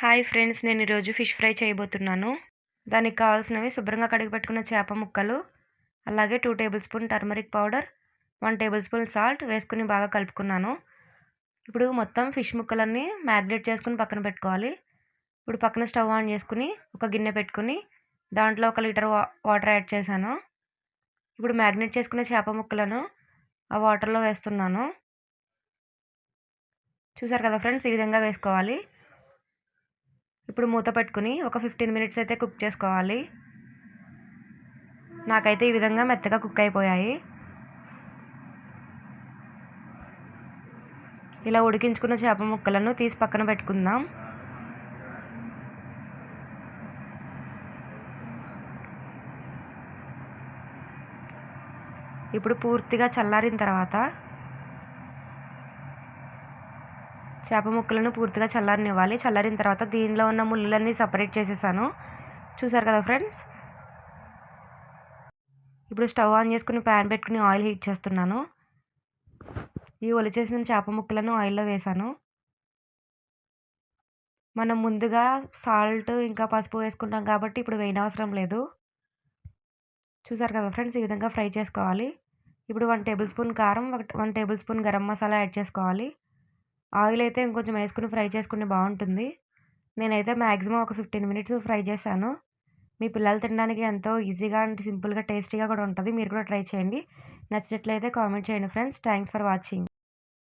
Hi friends నేను ఈరోజు fish fry చేయబోతున్నాను. దానికి కావాల్సినవి శుభ్రంగా కడిగి పెట్టుకున్న చేప ముక్కలు అలాగే two tablespoon turmeric powder one tablespoon salt వేసుకుని బాగా కలుపుకున్నాను. ఇప్పుడు మొత్తం ఫిష్ ముక్కలన్నీ మ్యాగ్నేట్ చేసుకుని పక్కన పెట్టుకోవాలి. ఇప్పుడు పక్కన స్టవ్ ఆన్ చేసుకుని ఒక గిన్నె పెట్టుకుని దాంట్లో ఒక లీటర్ వాటర్ యాడ్ చేశాను. ఇప్పుడు మ్యాగ్నేట్ చేసుకున్న చేప ముక్కలను ఆ వాటర్లో వేస్తున్నాను. చూసారు కదా ఫ్రెండ్స్ ఈ విధంగా వేసుకోవాలి. ఇప్పుడు మూత పెట్టుకుని ఒక ఫిఫ్టీన్ మినిట్స్ అయితే కుక్ చేసుకోవాలి. నాకైతే ఈ విధంగా మెత్తగా కుక్ అయిపోయాయి. ఇలా ఉడికించుకున్న చేప ముక్కలను తీసి పక్కన పెట్టుకుందాం. ఇప్పుడు పూర్తిగా చల్లారిన తర్వాత చేప ముక్కలను పూర్తిగా చల్లారనివ్వాలి. చల్లారిన తర్వాత దీనిలో ఉన్న ముళ్ళన్నీ సపరేట్ చేసేసాను. చూసారు కదా ఫ్రెండ్స్ ఇప్పుడు స్టవ్ ఆన్ చేసుకుని ప్యాన్ పెట్టుకుని ఆయిల్ హీట్ చేస్తున్నాను. ఈ ఒలిచేసిన చేప ముక్కలను ఆయిల్లో వేసాను. మనం ముందుగా సాల్ట్ ఇంకా పసుపు వేసుకుంటాం కాబట్టి ఇప్పుడు వేయనవసరం లేదు. చూసారు కదా ఫ్రెండ్స్ ఈ విధంగా ఫ్రై చేసుకోవాలి. ఇప్పుడు వన్ టేబుల్ స్పూన్ కారం one tablespoon garam masala add చేసుకోవాలి. ఆయిల్ అయితే ఇంకొంచెం వేసుకుని ఫ్రై చేసుకుంటే బాగుంటుంది. నేనైతే మ్యాక్సిమం ఒక ఫిఫ్టీన్ మినిట్స్ ఫ్రై చేశాను. మీ పిల్లలు తినడానికి ఎంతో ఈజీగా అండ్ సింపుల్గా టేస్టీగా కూడా ఉంటుంది. మీరు కూడా ట్రై చేయండి. నచ్చినట్లయితే కామెంట్ చేయండి ఫ్రెండ్స్. Thanks for watching.